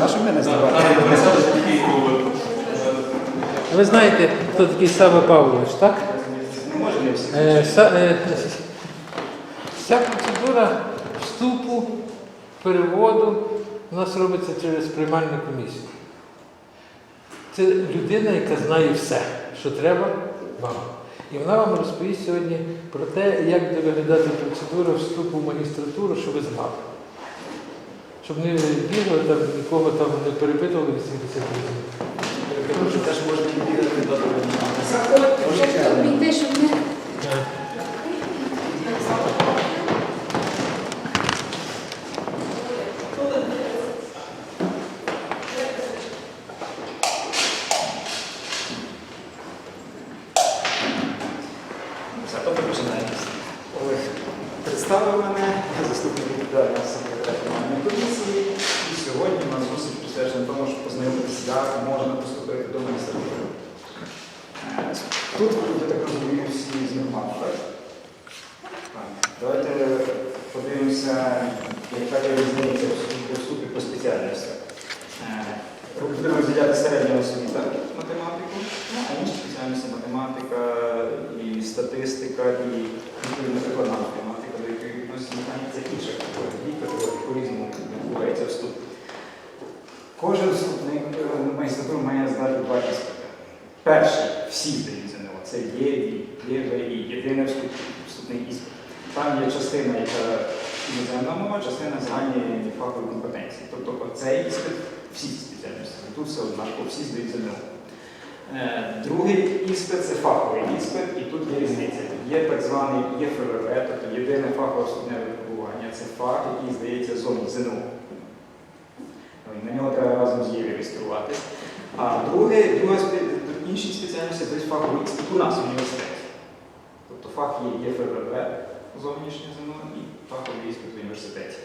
наше ми здавати. Ви знаєте, хто такий Сава Павлович, так? Не. Е, са- е, Вся процедура вступу, переводу у нас робиться через приймальну комісію. Це людина, яка знає все, що треба вам. І вона вам розповість сьогодні про те, як буде виглядати процедура вступу в магістратуру, щоб ви знали. Щоб не бігали там, нікого там не перепитували 80 разів. Теж можна бігати до Заходьте, щоб не Все, тобто починаємо. Олег представив мене, я заступник відповідального секретаря командної комісії. І сьогодні у нас зустріч присвячена тому, щоб познайомитися, як можна поступити до магістратури. Е, Тут, я так розумію, всі з Норману, так? Так. Давайте подивимося, яка є різниця у вступі- у вступі по спеціальності. Е, Будемо розділяти середню освіта математику, ну, а інші спеціальності математика і статистика, і відповідно прикладна математика, до якої відноситься механіка, це інша категорія. Дві категорії по-різному відбувається вступ. Кожен вступник е, має здати два іспити. Перший всі здають за нього. Це є, є, і єдиний вступ, вступний іспит. Там є частина, яка іноземна мова, частина загальні фахові компетенції. Тобто оцей іспит всі ці спеціальності. Тут все однаково, всі здають за нього. Е, Другий іспит це фаховий іспит, і тут є різниця. Є так званий ЄФРВ, тобто єдине фахове вступне випробування. Це фах, який здається зоні ЗНО. На нього треба разом з ЄВІ реєструватись. А друге, друга спе- інші спеціальності це фаховий іспит у нас в університеті. Тобто фах є ЄФРВ, зовнішнє ЗНО, і фаховий іспит в університеті.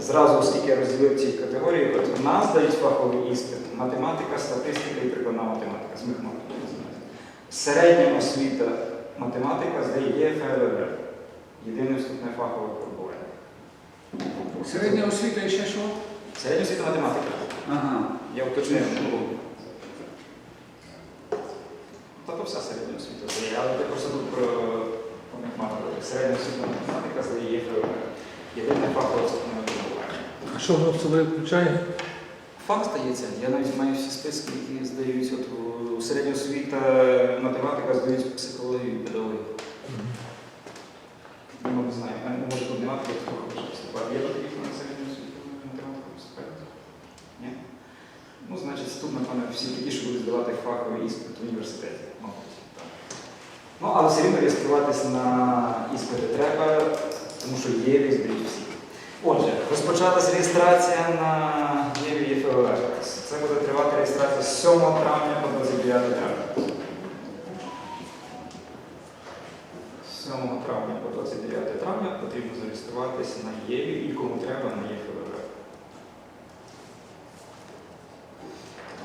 Зразу, оскільки я розділив ці категорії, от в нас дають фаховий іспит математика, статистика і прикладна математика з. Середня освіта математика здає ФРВ. Єдине вступне фахове випробування. Середня освіта і ще що? Середня освіта математика. Ага. Я уточнив. Та то вся середня освіта але ти просто тут про, математику. Середня освіта математика здає ФРВ. Єдине фахове вступне випробування. А що воно в собою включає? Факт стається. Я навіть маю всі списки, які здають от у середня освіта математика здають психологію і педагогію. Ну, не знаю, може тут немає хто хоче вступати. Є таких на середню освіту математику вступати? Ні? Ну, значить, тут, напевно, всі такі, що будуть здавати фаховий іспит в університеті. Ну, але все рівно реєструватись на іспити треба, тому що є здають всі. Отже, розпочалась реєстрація на ЄВІ ЄФВ. Це буде тривати реєстрація з 7 травня по 29 травня. 7 травня по 29 травня потрібно зареєструватися на ЄВІ і кому треба на ЄФВ.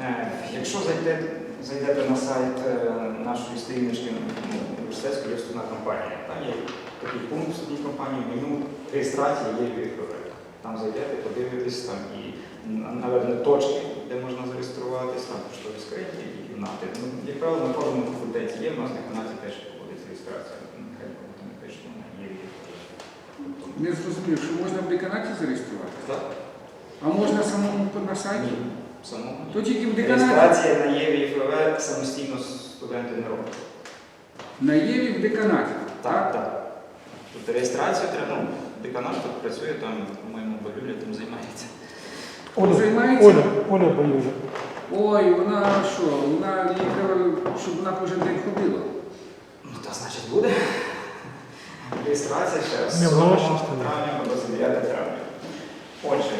Е, Якщо зайдете, зайдете на сайт е, нашої сторіночки ну, університетської вступна кампанія, там є такий пункт в вступній кампанії, меню реєстрації є ВІФВ. Там зайдете, подивитесь, там і на- наведені точки, де можна зареєструватись, там поштові скриньки і кімнати. Ну, як правило, на кожному факультеті є, в нас на кімнаті теж проводиться реєстрація. Нехай не пише, вона є Не зрозумів, що можна в деканаті зареєструвати? Так? А можна самому на сайті? Самому. То тільки в деканаті. Реєстрація на ЄВІФВ самостійно студенти не роблять. На Єві в деканаті. Так, так. Тобто реєстрацію треба, ну, деканат тут працює, там, по-моєму, Балюля тим займається. Оля займається? Оля, Оля Баюжа. Ой, вона що? Вона їй треба, щоб вона кожен день ходила. Ну, то значить буде. Реєстрація ще. Не, 7 вона ще ж там. травня по 29 травня. Отже,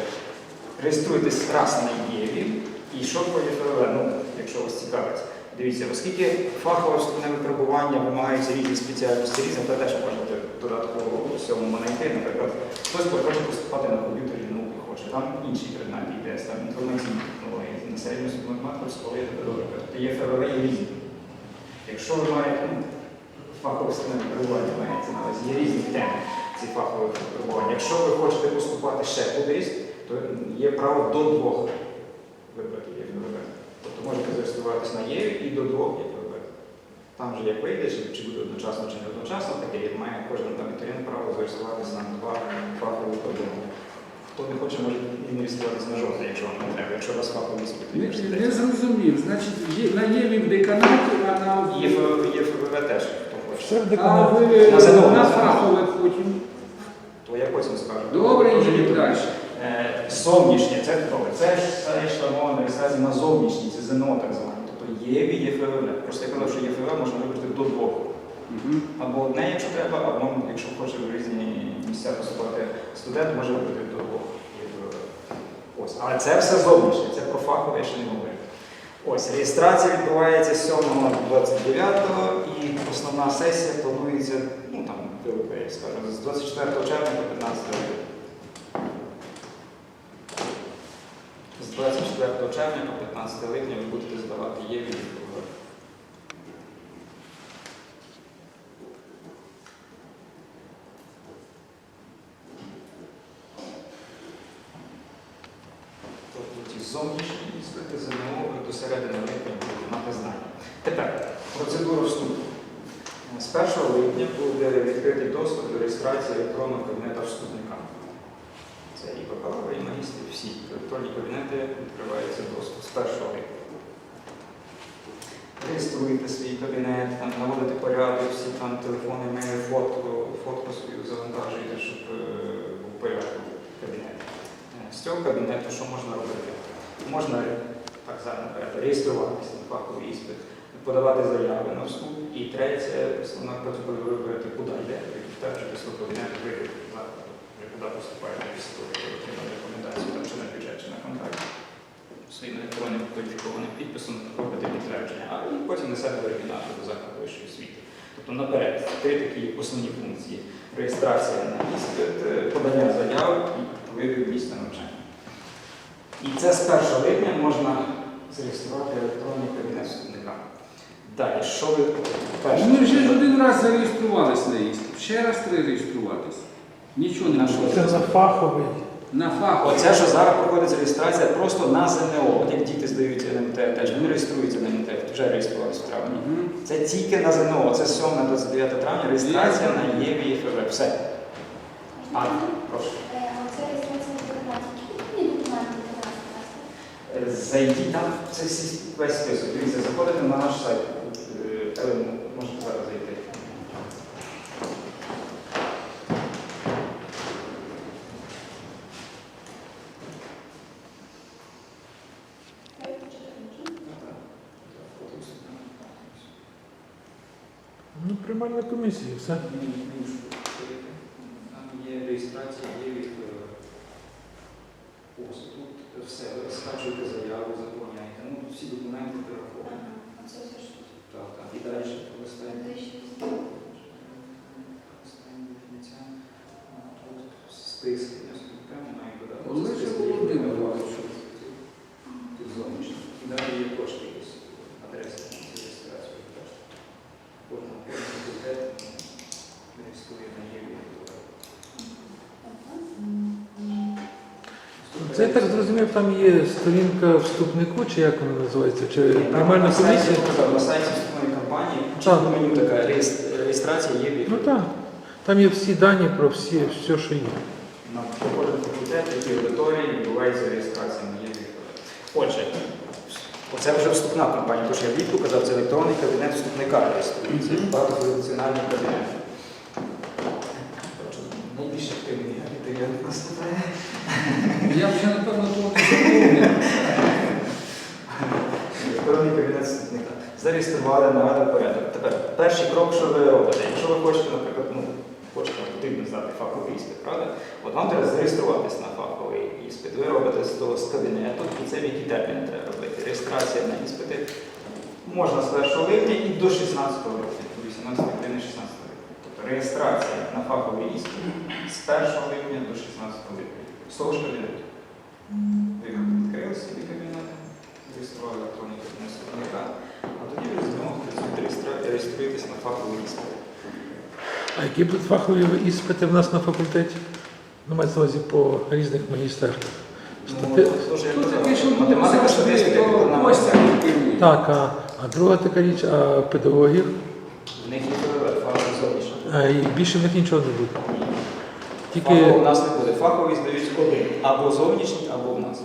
реєструйтесь раз на ЄВІ і що ЄФВ, ну, якщо вас цікавить. Дивіться, оскільки фахове вступне випробування вимагаються різні спеціальності, різні, то теж можете додатково всьому знайти. Наприклад, хтось хоче поступати на комп'ютері науки хоче, там інші предмети йде, там інформаційні технології, на середню освіту математику, психологія педагогіка. Тобто є ФВВ є різні. Якщо ви маєте ну, фахове вступне випробування, мається на увазі, є різні теми ці фахові випробування. Якщо ви хочете поступати ще кудись, то Тобто є право до двох вибрати ЄФВВ. Тобто можете зареєструватися на ЄВ і до двох ЄФВ. Там же як вийде, чи, буде одночасно, чи не одночасно, таке як має кожен абітурієнт право зареєструватися на два фахові програми. Хто не хоче, може і не реєструватися на жодне, якщо вам не треба, якщо у вас фаховий іспит Не, не зрозумів. Значить, є, на ЄВІ в деканаті, а на ЄФВ ЄФВВ теж, хто хоче. Все в а ви На фахове потім. То я потім скажу. Добре, їдемо далі. Е, Зовнішнє, це добре. Це ж це йшла мова на зовнішній, це ЗНО так зване. Тобто ЄВІ, ЄФВВ. Просто я казав, що ЄФВ можна вибрати до двох. Або одне, якщо треба, або якщо хоче в різні місця поступати студент, може вибрати до двох. Ось. Але це все зовнішнє, це про фахове я ще не говорю. Ось, реєстрація відбувається з 7 до 29 і основна сесія планується, ну там, як з 24 червня по 15 липня. З 24 червня по 15 липня ви будете здавати є від Тобто ті зовнішні іспити ЗНО до середини липня будуть мати знання. Тепер процедура вступу. З 1 липня буде відкритий доступ до реєстрації електронного кабінету вступника. Це і бакалаври, і магістри, всі електронні кабінети відкриваються доступ з 1 липня. Реєструєте свій кабінет, там наводите порядок, всі там телефони, мейли, фотку, свою завантажуєте, щоб е, був порядок кабінет. З цього кабінету що можна робити? Можна так само реєструватися на фаховий іспит, подавати заяви на вступ. І третє, основна процедура вибрати, куди йде, підтверджувати свій кабінет, вибір закладу, куди поступаєте після того, отримали рекомендацію, там, чи на бюджет, чи на контракт. Своїм електронним кваліфікованим підписом робити підтвердження, а потім несете оригінал до закладу вищої освіти. Тобто наперед три такі основні функції: реєстрація на іспит, е, подання заяв і вибір місце навчання. І це з 1 липня можна зареєструвати електронний кабінет судника. Далі, що ви перше? Ми вже ж один раз зареєструвались на іспит. Ще раз треба реєструватись. Нічого не нашого. Це за фаховий. На фахове. Оце, що зараз проходить реєстрація просто на ЗНО. От як діти здаються на МТ, теж вони реєструються на МТ, вже реєструвалися в травні. Мгм. Це тільки на ЗНО, це 7 до 29 травня реєстрація на ЄВІ і ФВ. Все. А, прошу. Скласти? Е, Зайдіть там, це весь список. Дивіться, заходите на наш сайт. Е, Елен, можете зараз зайти. Ну, приймальна комісія, все. Там є реєстрація, є від е, ось тут все. Скачуєте заяву, заповняєте. Ну, всі документи перераховані. Ага, Оце все ж тут. Так, так. І далі. А, Тут списки. Я собі прямо маю додати. Олеже Списки, які Володимирович. треба Тут зовнішні. І далі є кошти якісь адреси на цю реєстрацію. теж. Кожна кожен факультет реєструє на ЄВІ. Це я так зрозумів, там є сторінка вступнику, чи як вона називається, чи приймальна комісія. На сайті вступної кампанії Так. чітко меню така реєс- реєстрація є від Ну так. Там є всі дані про всі, все, що є. на кожен факультет, які аудиторії відбувається реєстрація на є Отже, оце вже вступна кампанія, тому що я влітку казав, це електронний кабінет вступника реєструється, багатофункціональний кабінет. Отже, Найбільш активний абітурієнт наступає. Я вже напевно того не вступника. Зареєстрували, навели порядок. Тепер перший крок, що ви робите. Якщо ви хочете, наприклад, ну, хочете потрібно здати фаховий іспит, правда? От вам треба зареєструватись на фаховий іспит. Ви робите з того з кабінету, і це в який термін треба робити. Реєстрація на іспити можна з 1 липня і до 16 липня, до 18 години 16 липня. Тобто реєстрація на фаховий іспит з 1 липня до 16 липня. З того ж кабінету. Ви відкрили собі кабінет, зареєстрували електронний кабінет вступника, а тоді ви з нього реєструєтесь на фаховий іспит. А які будуть фахові іспити в нас на факультеті? Ну, мається на увазі по різних магістерах. Ну, Ти- то ж я Тут казав, таке, що математика, статистика, керує. Так, а, а друга така річ, а педагогів, В них є ПВВ, фаховий зовнішній. а, і більше в них нічого не буде. Тільки у нас не буде. Фаховий здають один. Або зовнішній, або в нас.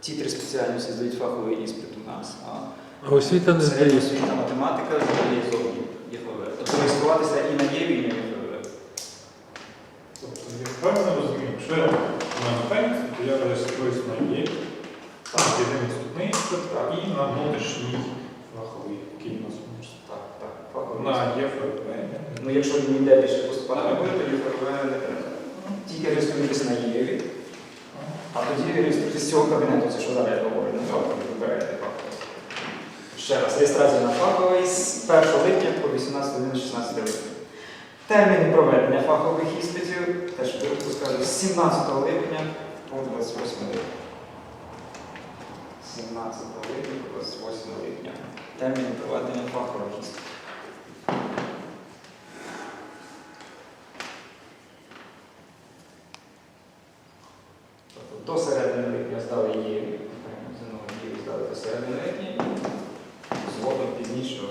Ці три спеціальності здають фаховий іспит у нас. А а освіта не здає. освіта математика здає зовні ЄФВ. Тобто реєструватися і на ЄВІ, і на ЄФВ. Тобто, я правильно розумію, якщо я на пенсію, то я реєструюсь на є, там єдиний вступний іспит, і на внутрішній фаховий, який у нас університет. Так, так. Фаховий На. ЄФП. Ну, якщо ніде більше поступати не буде, то ЄФВ не треба. Тільки реєструйтесь на ЄВІ, а тоді реєструйтесь з цього кабінету, це що зараз я говорю, на фаховий, вибираєте фаховий. Ще раз, реєстрація на фаховий з 1 липня по 18 годин 16 липня. Терміни проведення фахових іспитів, теж випуск скажу, з 17 липня по 28 липня. 17 липня по 28 липня. Терміни проведення фахових іспитів. Тобто до середини липня здали її, знову її здали до середини липня, і згодом пізніше,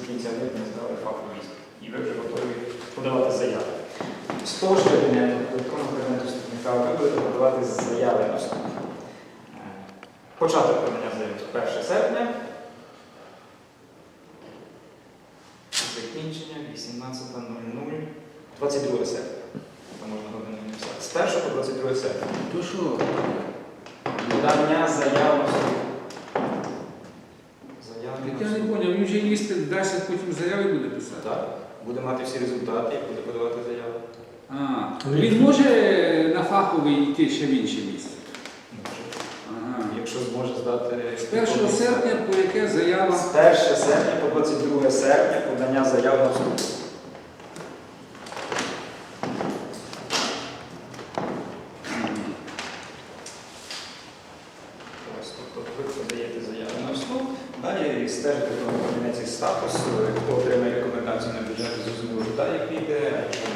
до кінця липня здали фаховий іспит. І ви вже готові подавати заяви. З того ж кабінету, додаткового кабінету вступника, ви будете подавати заяви на вступ. Е, Початок подання заяв 1 серпня. Закінчення 18.00, 22 серпня. Там можна годину написати. З 1 по 22 серпня. То що? Подання. Заяви Так я не вступ. зрозумів, він же іспит дасть, потім заяви буде писати. Так. Буде мати всі результати, буде подавати заяву. А, він може на фаховий йти ще в. Ага. Здати. З 1 серпня по яке заява? З 1 серпня по 22 серпня подання заяв на вступ. Тобто ви подаєте заяву на вступ, далі стежите в кабінеті статус, хто отримає рекомендацію на бюджет, зрозуміло, далі піде, а якщо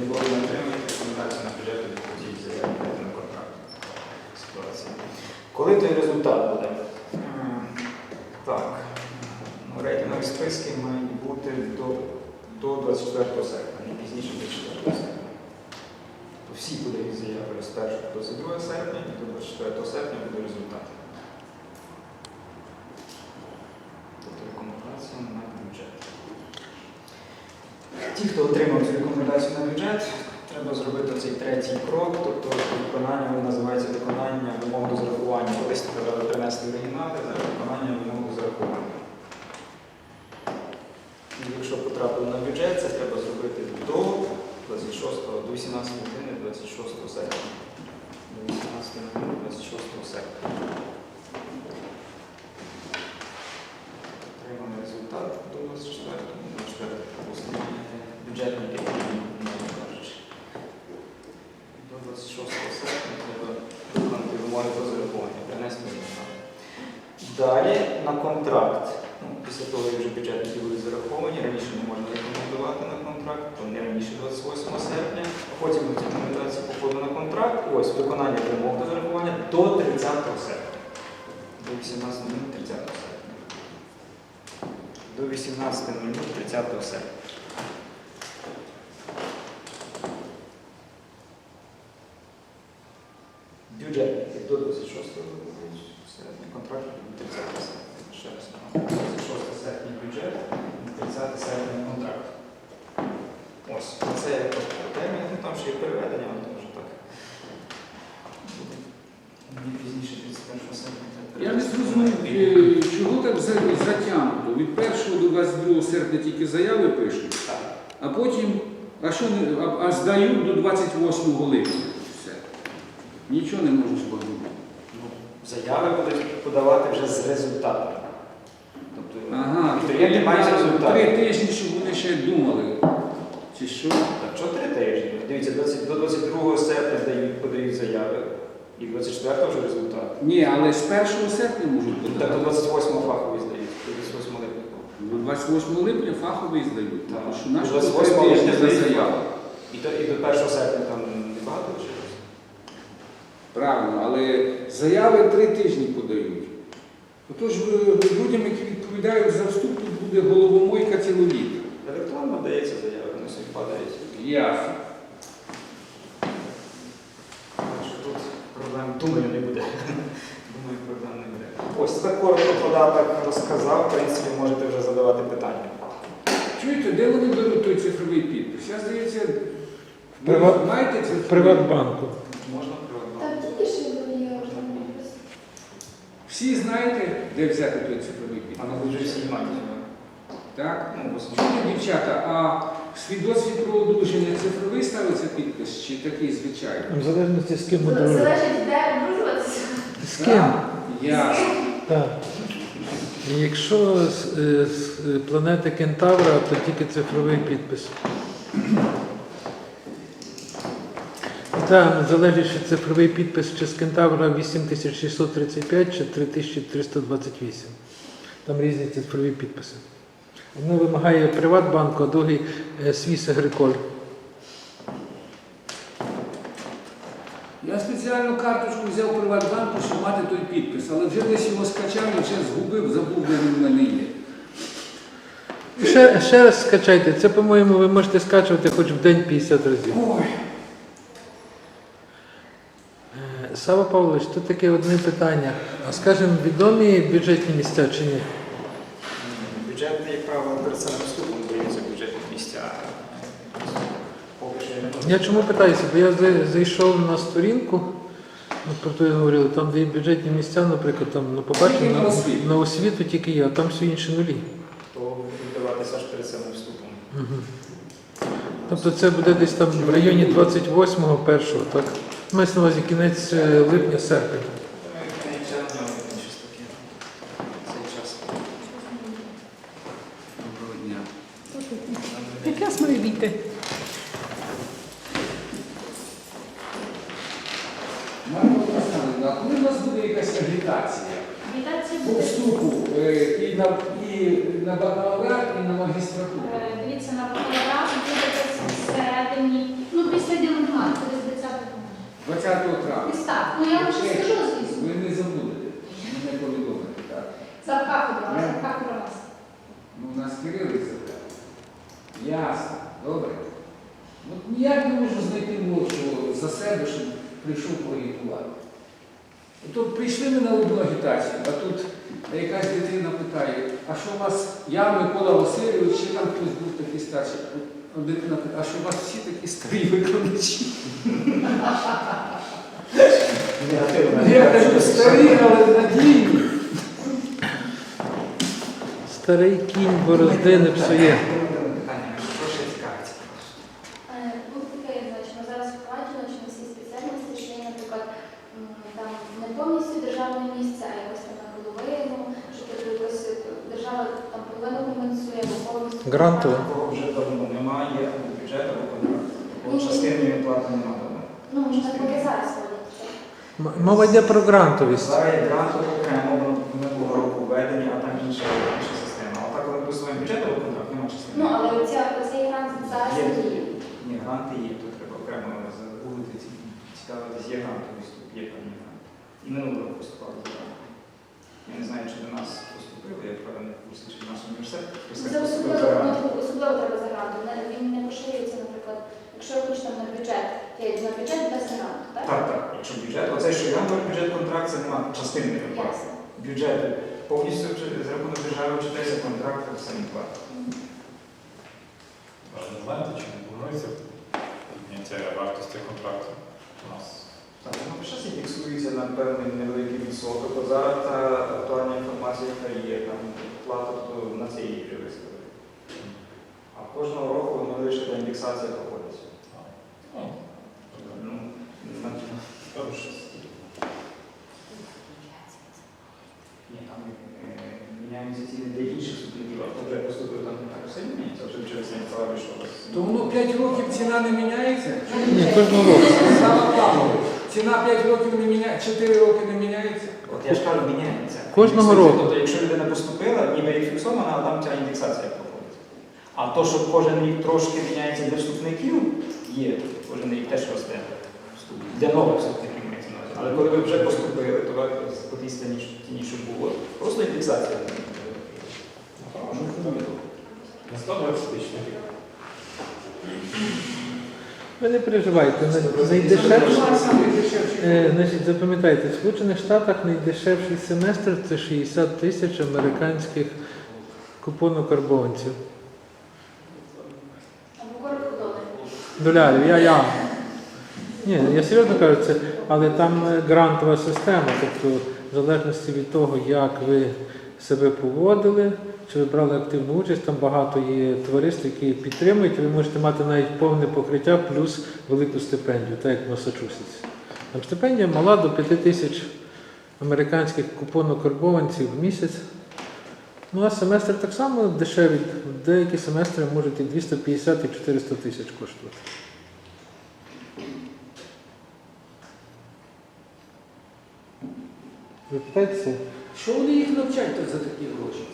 ніколи не отримає рекомендацію на бюджет, то тоді заяву піде на контракт. Ситуація. Коли той результат буде? Так. Ну, рейтингові списки мають бути до, до 24 серпня, не пізніше 24 серпня. То всі подають заяви з 1 до 22 серпня і до 24 серпня буде результат. Тобто рекомендація на бюджет. Ті, хто отримав цю рекомендацію на бюджет, треба зробити цей третій крок, тобто виконання воно називається виконання вимог до зарахування. Колись треба принести оригінали за виконання вимог до зарахування. І Якщо потрапили на бюджет, це треба зробити до 26, до 18 години 26 серпня. До 18 години 26 серпня. Отриманий результат до 24, 24 пропустимо бюджетники, не кажучи. До 26 серпня треба виконати вимоги про зарахування, принести результат. Далі на контракт. Ну, після того, як вже бюджетники були зараховані, раніше не можна рекомендувати на контракт, то не раніше 28 серпня, потім ці рекомендації по ходу на контракт, ось виконання вимог до зарахування до 30 серпня. До 18.00 30 серпня. До 18.00 30 серпня. Бюджетники до 26 серпня, контракт до 30 серпня. Ще раз. 26 серпня бюджет, 30 серпня контракт. Ось, це просто термін, ну там ще є переведення, але теж так. Буде не пізніше 31 серпня. Я не зрозумів, е, чого так за- затягнуто. Від 1 до 22 серпня тільки заяви пишуть, Так. а потім, а що здають до 28 липня. Все. Нічого не можу збагнути. Ну, Заяви будуть подавати вже з результатами. Тобто Ага, клієнти мають три результати. тижні, щоб вони ще думали. Чи що? Так, що три тижні? Дивіться, 20 до 22 серпня дають, подають заяви, і 24 вже результат. Ні, але з 1 серпня можуть Ну, Так до подати. 28 фахові здають, до 28 липня. До 28 липня фаховий здають. Тому що наш До три 28 тижні липня за здають заяву. І до, і до 1 серпня там небагато чи? Правильно, але заяви три тижні подають. Отож е, людям, які відповідають за вступ, тут буде головомойка літо. Електронно дається заява, вони собі падають. Ясно. Так що тут проблем, думаю, не буде. Думаю, проблем не буде. Ось так коротко податок розказав, в принципі, можете вже задавати питання. Чуєте, де вони беруть той цифровий підпис? Я здається, Приват- знаєте цифровий Приватбанку. Можна приватно. Там тільки що є підпис. Всі знаєте, де взяти той цифровий А підпис? на вже всі. Так? Ну, в дівчата, а свідоцтві про одруження цифровий ставиться підпис чи такий звичайний? В залежності з ким одружити. Залежить, де одружуватися. З ким? Ясно. Так. І Якщо з, е, з е, планети Кентавра, то тільки цифровий підпис. Залежить, чи цифровий підпис чи з Кентавра 8635 чи 3328. Там різні цифрові підписи. Одне вимагає Приватбанку, а другий е, Свіс Агриколь. Я спеціальну карточку взяв в Приватбанку, щоб мати той підпис, але вже десь його скачав і вже згубив, забув, де він в мене є. Ще, ще раз скачайте. Це, по-моєму, ви можете скачувати хоч в день 50 разів. Ой, Е, Сава Павлович, тут таке одне питання. А скажімо, відомі бюджетні місця чи ні? Бюджетний, як правило, перед самим вступом даються бюджетні місця. Поки що я не можу. Я чому питаюся? Бо я зайшов на сторінку, от про то я говорив, там, де є бюджетні місця, наприклад, там ну, побачив Тільки на на, освіту. на освіту тільки є, а там всі інші нулі. То будуть даватися аж перед самим вступом. Угу. Тобто це буде десь там в районі 28-го, першого, так? Мається на увазі кінець е, липня, серпня. Це на ньому щось таке. Цей час. доброго дня. Якраз має війти. Марко Олександровна, а коли у нас буде якась агітація? Агітація По буде. вступу е, і на, і на бакалаврат, і на магістратуру. Е, Дивіться, на бакалаврат буде десь всередині, ну після ділянка, це десь 10 20 травня. Так. Ну я вам ще скажу, звісно. Ви не забудете, мене повідомити, так? За кафедру, а за кафедру вас. Ну, у нас Кирилик забрав. Ясно, добре. От ніяк не можу знайти молодшого за себе, щоб прийшов проагітувати. От прийшли ми на одну агітацію, а тут якась дитина питає, а що у вас, я Микола Васильович, чи там хтось був такий старший? Дитина питає, а що у вас всі такі старі викладачі? Я кажу, старі, але надійні. Старий кінь борозди не псує. Питання, Мова йде про грантовість. Зараз є грантове окремо, минулого року введені, а там інша, інша система. А так, коли ми висуваємо бюджет або контракт, немає частини. Ну, але оця, оцей грант зараз Є. Ні, гранти є, тут треба окремо загуглити, ці- цікавитись, є грантовий вступ, є певні гранти. І минулого року поступали за гранти. Я не знаю, чи до нас поступили, я правда не в курсі, чи в наш університет Це особливо, ну, особливо треба за грантом. Не- Він не поширюється, наприклад, якщо я хочу там на бюджет, я йду на бюджет без гранту, так? Так, так, якщо бюджет, оцей, що я говорю, бюджет контракт, це немає частини виплати. Ясно. Бюджет повністю чи- за рахунок держави читається контракт, це не платить. А ви знаєте, чи не планується підняття вартості контракту у нас? Так, ну зараз фіксується на певний невеликий відсоток, то зараз та актуальна інформація, яка є, там плата на цей рік вже виставили. А кожного року воно лише та індексація проходиться. Ну, Ну, на- добре, що ні, там е, міняються ціни для інших суб'єктів, а хто вже поступив, там не так все міняється, вже через це не вийшло. То воно 5 років ціна не міняється? Ні, кожного року. Саме Павлович, ціна 5 років не міняється, 4 роки не міняється. От я ж кажу, міняється. Кожного року. Тобто, якщо людина поступила, ніби як фіксована, а там ця індексація проходить. А то, що кожен рік трошки міняється для вступників, є. Кожен рік теж росте. вступ. Для нових вступників мається на увазі. Але коли ви вже поступили, то ви по тій ціні, ціні, що було, просто індексація. На 120 тисяч на рік. Ви не переживайте, найдешевший. Е, Значить, запам'ятайте, в Сполучених Штатах найдешевший семестр це 60 тисяч американських купонокарбованців. Долярів, я, я. Ні, я серйозно кажу, це, але там е, грантова система, тобто в залежності від того, як ви себе поводили, чи ви брали активну участь, там багато є товариств, які підтримують, ви можете мати навіть повне покриття плюс велику стипендію, так як в Масачусетсі. Там стипендія мала до 5 тисяч американських купонокарбованців в місяць. Ну а семестр так само дешевий. Деякі семестри можуть і 250 і 400 тисяч коштувати. Ви питаєтеся? Що вони їх навчать то за такі гроші?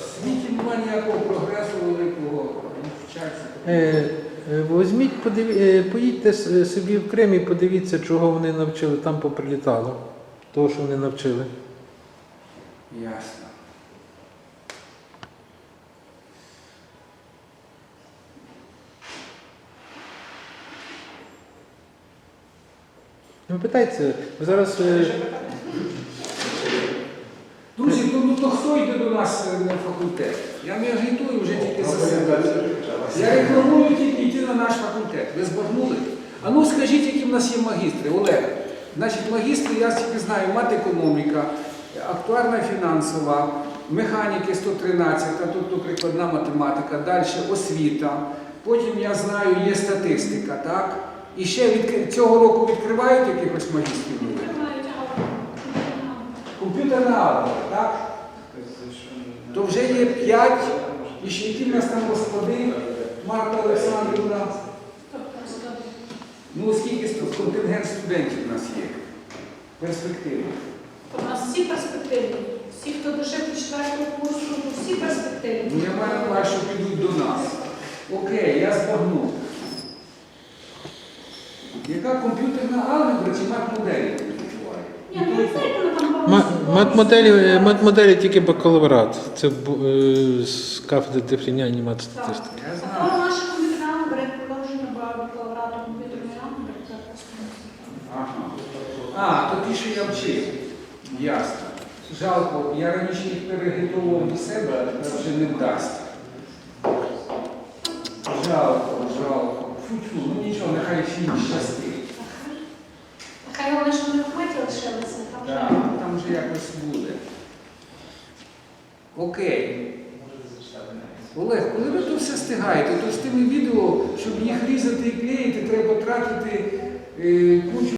В світі немає ніякого прогресу великого, вони вчаться. Е, е, Візьміть, подиві... е, поїдьте собі в Крим і подивіться, чого вони навчили, там поприлітало. Того, що вони навчили. Ясно. Ви питаєтеся, ви зараз. е, Друзі, то, ну, хто йде до нас е, на факультет? Я не агітую вже тільки за себе. Я рекламую тільки йти на наш факультет. Ви збагнули? А ну скажіть, які в нас є магістри. Олег, значить, магістри, я тільки знаю, матекономіка, актуарна фінансова, механіки 113, тобто прикладна математика, далі освіта. Потім я знаю, є статистика, так? І ще від цього року відкривають якихось магістрів? Комп'ютерна алгебра, так? То вже є п'ять, і ще які в нас там господи, Марта Олександрівна. Ну, скільки контингент студентів у нас є? Перспективи. У нас всі перспективні. Всі, хто дошив до четвертого курсу, всі перспективні. Ну, я маю на увазі, що підуть до нас. Окей, я збагнув. Яка комп'ютерна алгебра чи мат-моделі? Ні, ну ви Матмоделі, е, матмоделі тільки бакалаврат. Це е, з кафедри дифріняння матстатистики. Я А знаю. то наша комп'ютерна бере продовження бакалаврату комп'ютерної. Ага. А, то ті, що я вчив. Ясно. Жалко, я раніше їх переготував до себе, а тепер вже не вдасться. Жалко, жалко. Фу-фу, ну нічого, нехай всім щастить. Хай головне, що вони в кметі лишилися. Там Так, там вже якось буде. Окей. Олег, коли ви то все встигаєте, то з тими відео, щоб їх різати і клеїти, треба тратити е, кучу